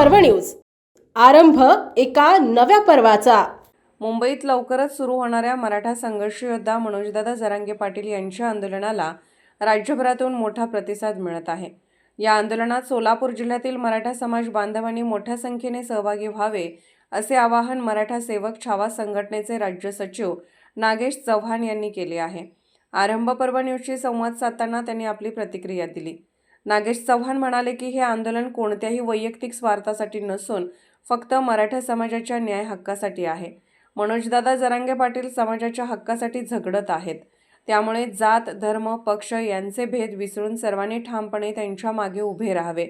पर्व न्यूज. आरंभ एका नव्या पर्वाचा. मुंबईत लवकरच सुरू होणाऱ्या मराठा संघर्ष योद्धा मनोजदादा जरांगे पाटील यांच्या आंदोलनाला राज्यभरातून मोठा प्रतिसाद मिळत आहे. या आंदोलनात सोलापूर जिल्ह्यातील मराठा समाज बांधवांनी मोठ्या संख्येने सहभागी व्हावे असे आवाहन मराठा सेवक छावा संघटनेचे राज्य सचिव नागेश चव्हाण यांनी केले आहे. आरंभ पर्व न्यूजशी संवाद साधताना त्यांनी आपली प्रतिक्रिया दिली. नागेश चव्हाण म्हणाले की हे आंदोलन कोणत्याही वैयक्तिक स्वार्थासाठी नसून फक्त मराठा समाजाच्या न्याय हक्कासाठी आहे. मनोजदादा जरांगे पाटील समाजाच्या हक्कासाठी झगडत आहेत. त्यामुळे जात धर्म पक्ष यांचे भेद विसरून सर्वांनी ठामपणे त्यांच्या मागे उभे राहावे.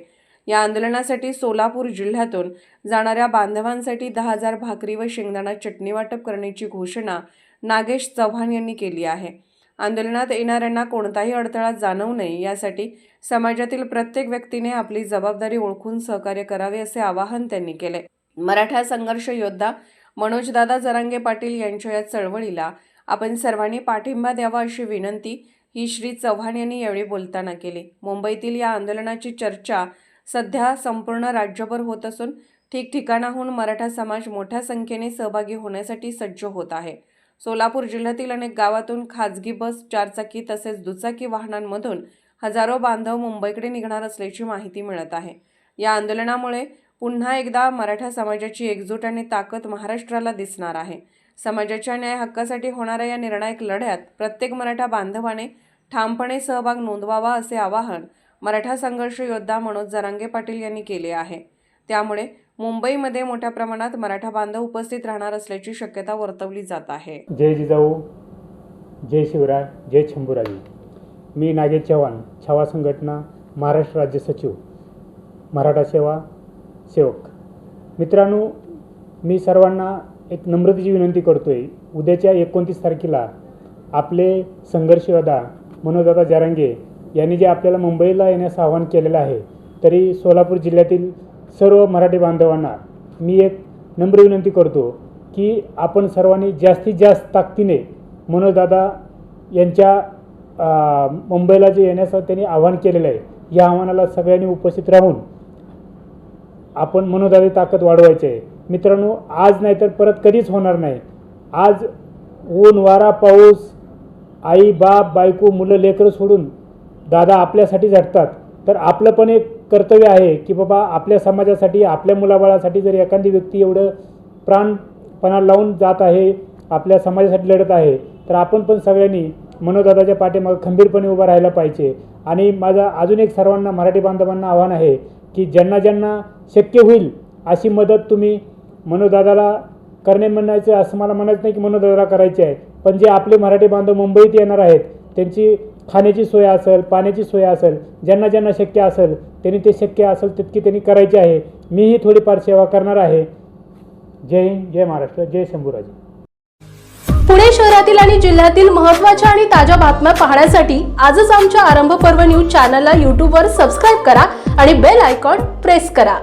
या आंदोलनासाठी सोलापूर जिल्ह्यातून जाणाऱ्या बांधवांसाठी दहा हजार भाकरी व शेंगदाणा चटणी वाटप करण्याची घोषणा नागेश चव्हाण यांनी केली आहे. आंदोलनात येणाऱ्यांना कोणताही अडथळा जाणवू नये यासाठी समाजातील प्रत्येक व्यक्तीने आपली जबाबदारी ओळखून सहकार्य करावे असे आवाहन त्यांनी केले. मराठा संघर्ष योद्धा मनोजदादा जरांगे पाटील यांच्या या चळवळीला आपण सर्वांनी पाठिंबा द्यावा अशी विनंती ही श्री चव्हाण यांनी यावेळी बोलताना केली. मुंबईतील या आंदोलनाची चर्चा सध्या संपूर्ण राज्यभर होत असून ठिकठिकाणाहून मराठा समाज मोठ्या संख्येने सहभागी होण्यासाठी सज्ज होत आहे. सोलापूर जिल्ह्यातील अनेक गावातून खाजगी बस चारचाकी तसेच दुचाकी वाहनांमधून हजारो बांधव मुंबईकडे निघणार असल्याची माहिती मिळत आहे. या आंदोलनामुळे पुन्हा एकदा मराठा समाजाची एकजूट आणि ताकद महाराष्ट्राला दिसणार आहे. समाजाच्या न्याय हक्कासाठी होणाऱ्या या निर्णायक लढ्यात प्रत्येक मराठा बांधवाने ठामपणे सहभाग नोंदवावा असे आवाहन मराठा संघर्ष योद्धा मनोज जरांगे पाटील यांनी केले आहे. त्यामुळे मुंबईमध्ये मोठ्या प्रमाणात मराठा बांधव उपस्थित राहणार असल्याची शक्यता वर्तवली जात आहे. जय जिजाऊ जय शिवराय जय शंभूराजी मी नागेश चव्हाण छावा संघटना महाराष्ट्र राज्य सचिव मराठा सेवा सेवक. मित्रांनो मी सर्वांना एक नम्रतेची विनंती करतो आहे उद्याच्या एकोणतीस तारखेला आपले संघर्ष योद्धा मनोजदादा जारांगे यांनी जे आपल्याला मुंबईला येण्यास आवाहन केलेलं आहे तरी सोलापूर जिल्ह्यातील सर्व मराठी बांधवांना मी एक नम्र विनंती करतो की आपण सर्वांनी जास्तीत जास्त ताकदीने मनोजदादा यांच्या मुंबईला जे येण्याचं त्यांनी आव्हान केलेलं आहे या आव्हानाला सगळ्यांनी उपस्थित राहून आपण मनोदारी ताकद वाढवायची आहे. मित्रांनो आज नाही तर परत कधीच होणार नाही. आज ऊन वारा पाऊस आई बाप बायको मुलं लेकरं सोडून दादा आपल्यासाठी झटतात. तर आपलं पण एक कर्तव्य आहे की बाबा आपल्या समाजासाठी आपल्या मुलाबाळासाठी जर एखादी व्यक्ती एवढं प्राणपणा लावून जात आहे आपल्या समाजासाठी लढत आहे तर आपण पण सगळ्यांनी मनोदादाच्या पाठीमागं खंबीरपणे उभं राहायला पाहिजे. आणि माझं अजून एक सर्वांना मराठी बांधवांना आव्हान आहे की ज्यांना ज्यांना शक्य होईल अशी मदत तुम्ही मनोदादाला करणे म्हणायचं असं मला म्हणायचं नाही की मनोदादाला करायची आहे. पण जे आपले मराठी बांधव मुंबईत येणार आहेत त्यांची खाण्याची सोय असेल पाण्याची सोय असेल ज्यांना ज्यांना शक्य असेल त्यांनी ते शक्य असेल तितकी त्यांनी करायची आहे. मीही थोडीफार सेवा करणार आहे. जय हिंद जय महाराष्ट्र जय शंभूराजे. पुणे शहरातील आणि जिल्ह्यातील महत्त्वाच्या आणि ताज्या बातम्या पाहण्यासाठी आजच आमच्या आरंभ पर्व न्यूज चॅनलला यूट्यूबवर सबस्क्राईब करा आणि बेल आयकॉन प्रेस करा.